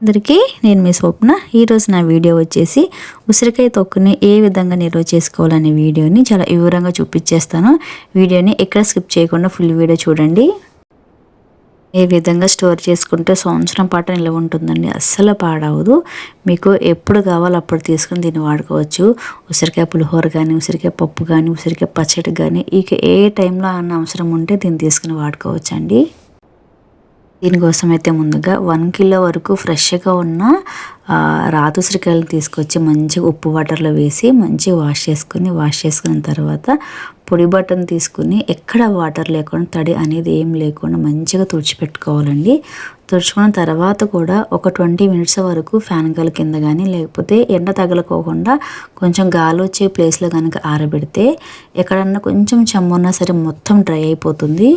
అందరికీ నేను మీ స్వప్న. ఈరోజు నా వీడియో వచ్చేసి ఉసిరికాయ తొక్కుని ఏ విధంగా నిల్వ చేసుకోవాలనే వీడియోని చాలా వివరంగా చూపించేస్తాను. వీడియోని ఎక్కడ స్కిప్ చేయకుండా ఫుల్ వీడియో చూడండి. ఏ విధంగా స్టోర్ చేసుకుంటే సంవత్సరం పాటు నిల్వ ఉంటుందండి అస్సలు పాడవదు. మీకు ఎప్పుడు కావాలో అప్పుడు తీసుకుని దీన్ని వాడుకోవచ్చు. ఉసిరికాయ పులిహోర కానీ ఉసిరికాయ పప్పు కానీ ఉసిరికాయ పచ్చడి కానీ ఇక ఏ టైంలో అన్న అవసరం ఉంటే దీన్ని తీసుకుని వాడుకోవచ్చు అండి దీనికోసం అయితే ముందుగా వన్ కిలో వరకు ఫ్రెష్గా ఉన్న రాతు శ్రీకాయలను తీసుకొచ్చి మంచిగా ఉప్పు వాటర్లో వేసి మంచిగా వాష్ చేసుకుని వాష్ చేసుకున్న తర్వాత పొడి బట్టను తీసుకుని ఎక్కడ వాటర్ లేకుండా తడి అనేది ఏం లేకుండా మంచిగా తుడిచిపెట్టుకోవాలండి తుడుచుకున్న తర్వాత కూడా ఒక ట్వంటీ మినిట్స్ వరకు ఫ్యాన్ గాలి కింద కానీ లేకపోతే ఎండ తగలకోకుండా కొంచెం గాలి వచ్చే ప్లేస్లో కనుక ఆరబెడితే ఎక్కడన్నా కొంచెం చెమ్మున్నా సరే మొత్తం డ్రై అయిపోతుంది.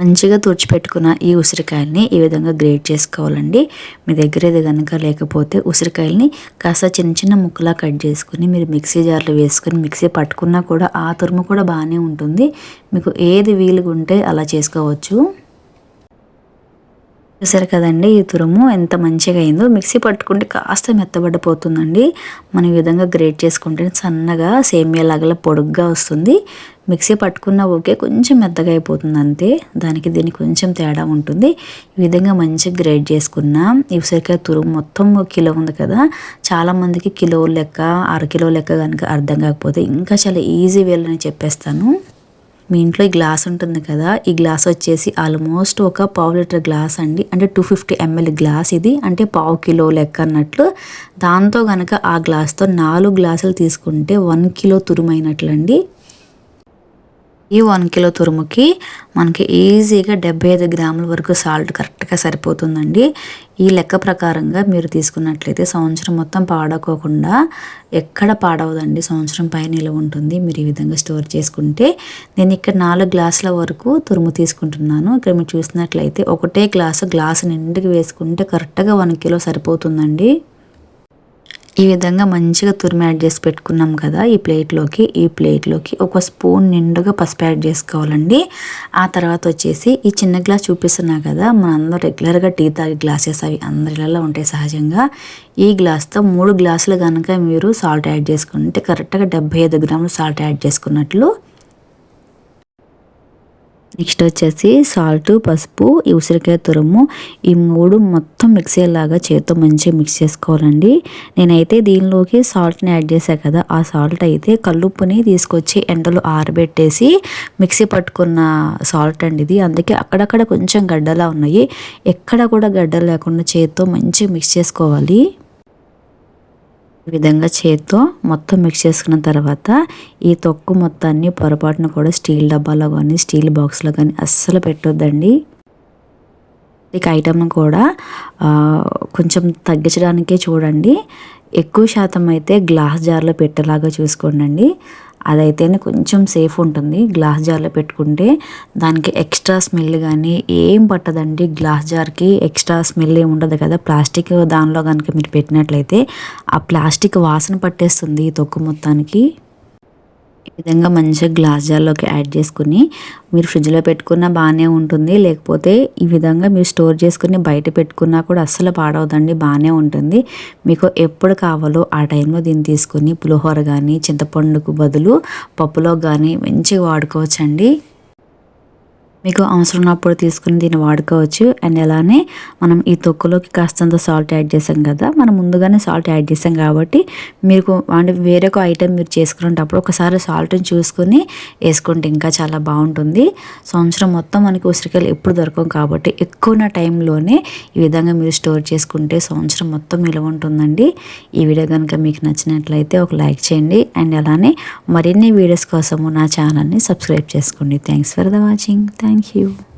మంచిగా తుడిచిపెట్టుకున్న ఈ ఉసిరికాయల్ని ఈ విధంగా గ్రేట్ చేసుకోవాలండి. మీ దగ్గర ఇది కనుక లేకపోతే ఉసిరికాయల్ని కాస్త చిన్న చిన్న ముక్కలా కట్ చేసుకుని మీరు మిక్సీ జార్లో వేసుకుని మిక్సీ పట్టుకున్నా కూడా ఆ తురుము కూడా బాగానే ఉంటుంది. మీకు ఏది వీలుగా ఉంటే అలా చేసుకోవచ్చు. చూసారు కదండి ఈ తురుము ఎంత మంచిగా అయిందో. మిక్సీ పట్టుకుంటే కాస్త మెత్తబడిపోతుందండి. మనం ఈ విధంగా గ్రేట్ చేసుకుంటే సన్నగా సేమియాలాగా పొడుగ్గా వస్తుంది. మిక్సీ పట్టుకున్న ఓకే కొంచెం మెత్తగా అయిపోతుంది అంతే. దానికి దీనికి కొంచెం తేడా ఉంటుంది. ఈ విధంగా మంచిగా గ్రేట్ చేసుకున్న ఈ ఉసిరికాయ తురుము మొత్తం కిలో ఉంది కదా. చాలామందికి కిలో లెక్క అర కిలో లెక్క కనుక అర్థం కాకపోతే ఇంకా చాలా ఈజీ వేలని చెప్పేస్తాను. మీ ఇంట్లో ఈ గ్లాస్ ఉంటుంది కదా ఈ గ్లాస్ వచ్చేసి ఆల్మోస్ట్ ఒక పావు లీటర్ గ్లాస్ అండి. అంటే టూ ఫిఫ్టీ ఎంఎల్ గ్లాస్ ఇది. అంటే పావు కిలో లెక్క అన్నట్లు. దాంతో కనుక ఆ గ్లాస్తో నాలుగు గ్లాసులు తీసుకుంటే వన్ కిలో తురుమైనట్లండి. ఈ వన్ కిలో తురుముకి మనకి ఈజీగా డెబ్బై ఐదు గ్రాముల వరకు సాల్ట్ కరెక్ట్ కరెక్ట్గా సరిపోతుందండి. ఈ లెక్క ప్రకారంగా మీరు తీసుకున్నట్లయితే సంవత్సరం మొత్తం పాడకోకుండా ఎక్కడ పాడవదండి. సంవత్సరం పైన నిలవ ఉంటుంది. మీరు ఈ విధంగా స్టోర్ చేసుకుంటే నేను ఇక్కడ నాలుగు గ్లాసుల వరకు తురుము తీసుకుంటున్నాను. ఇక్కడ మీరు చూసినట్లయితే ఒకటే గ్లాసు గ్లాసు నిండుకి వేసుకుంటే కరెక్ట్గా వన్ కిలో సరిపోతుందండి. ఈ విధంగా మంచిగా తురిమి యాడ్ చేసి పెట్టుకున్నాం కదా ఈ ప్లేట్లోకి ఈ ప్లేట్లోకి ఒక స్పూన్ నిండుగా పసుపు యాడ్ చేసుకోవాలండి. ఆ తర్వాత వచ్చేసి ఈ చిన్న గ్లాస్ చూపిస్తున్నా కదా మనందరూ రెగ్యులర్గా టీ తాగే గ్లాసెస్ అవి అందరిలో ఉంటాయి సహజంగా. ఈ గ్లాస్తో మూడు గ్లాసులు కనుక మీరు సాల్ట్ యాడ్ చేసుకుంటే కరెక్ట్గా డెబ్బై ఐదు గ్రాములు సాల్ట్ యాడ్ చేసుకున్నట్లు నెక్స్ట్ వచ్చేసి సాల్ట్ పసుపు ఈ ఉసిరికాయ తురుము ఈ మూడు మొత్తం మిక్స్ అయ్యేలాగా చేతితో మంచిగా మిక్స్ చేసుకోవాలండి. నేనైతే దీనిలోకి సాల్ట్ని యాడ్ చేశాను కదా ఆ సాల్ట్ అయితే కల్లుప్పుని తీసుకొచ్చి ఎండలో ఆరబెట్టేసి మిక్సీ పట్టుకున్న సాల్ట్ అండి ఇది. అందుకే అక్కడక్కడ కొంచెం గడ్డలా ఉన్నాయి. ఎక్కడ కూడా గడ్డలు లేకుండా చేతితో మంచిగా మిక్స్ చేసుకోవాలి. విధంగా చేత్తో మొత్తం మిక్స్ చేసుకున్న తర్వాత ఈ తొక్కు మొత్తాన్ని పొరపాటున కూడా స్టీల్ డబ్బాలో కానీ స్టీల్ బాక్స్లో కానీ అస్సలు పెట్టొద్దండి. ఇక ఐటమ్ను కూడా కొంచెం తగ్గించడానికే చూడండి. ఎక్కువ శాతం అయితే గ్లాస్ జార్లో పెట్టేలాగా చూసుకోండి అదైతేనే కొంచెం సేఫ్ ఉంటుంది. గ్లాస్ జార్లో పెట్టుకుంటే దానికి ఎక్స్ట్రా స్మెల్ కానీ ఏం పట్టదండి. గ్లాస్ జార్కి ఎక్స్ట్రా స్మెల్ ఏమి ఉండదు కదా. ప్లాస్టిక్ దానిలో కనుక మీరు పెట్టినట్లయితే ఆ ప్లాస్టిక్ వాసన పట్టేస్తుంది తొక్కు మొత్తానికి. విధంగా మంచిగా గ్లాస్ జార్లోకి యాడ్ చేసుకుని మీరు ఫ్రిడ్జ్లో పెట్టుకున్నా బాగానే ఉంటుంది. లేకపోతే ఈ విధంగా మీరు స్టోర్ చేసుకుని బయట పెట్టుకున్నా కూడా అస్సలు పాడవదండి బాగానే ఉంటుంది. మీకు ఎప్పుడు కావాలో ఆ టైంలో దీన్ని తీసుకుని పులిహోర కానీ చింతపండుకు బదులు పప్పులో కానీ మంచిగా వాడుకోవచ్చండి. మీకు అవసరం ఉన్నప్పుడు తీసుకుని దీన్ని వాడుకోవచ్చు. అండ్ అలానే మనం ఈ తొక్కులోకి కాస్తంత సాల్ట్ యాడ్ చేసాం కదా మనం ముందుగానే సాల్ట్ యాడ్ చేసాం కాబట్టి మీకు అంటే వేరొక ఐటెం మీరు చేసుకునేటప్పుడు ఒకసారి సాల్ట్ని చూసుకొని వేసుకుంటే ఇంకా చాలా బాగుంటుంది. సంవత్సరం మొత్తం మనకి ఉసిరికాయలు ఎప్పుడు దొరకవు కాబట్టి ఎక్కువ టైంలోనే ఈ విధంగా మీరు స్టోర్ చేసుకుంటే సంవత్సరం మొత్తం నిలవ ఉంటుందండి. ఈ వీడియో కనుక మీకు నచ్చినట్లయితే ఒక లైక్ చేయండి. అండ్ అలానే మరిన్ని వీడియోస్ కోసము నా ఛానల్ని సబ్స్క్రైబ్ చేసుకోండి. Thanks for the watching. Thank Thank you.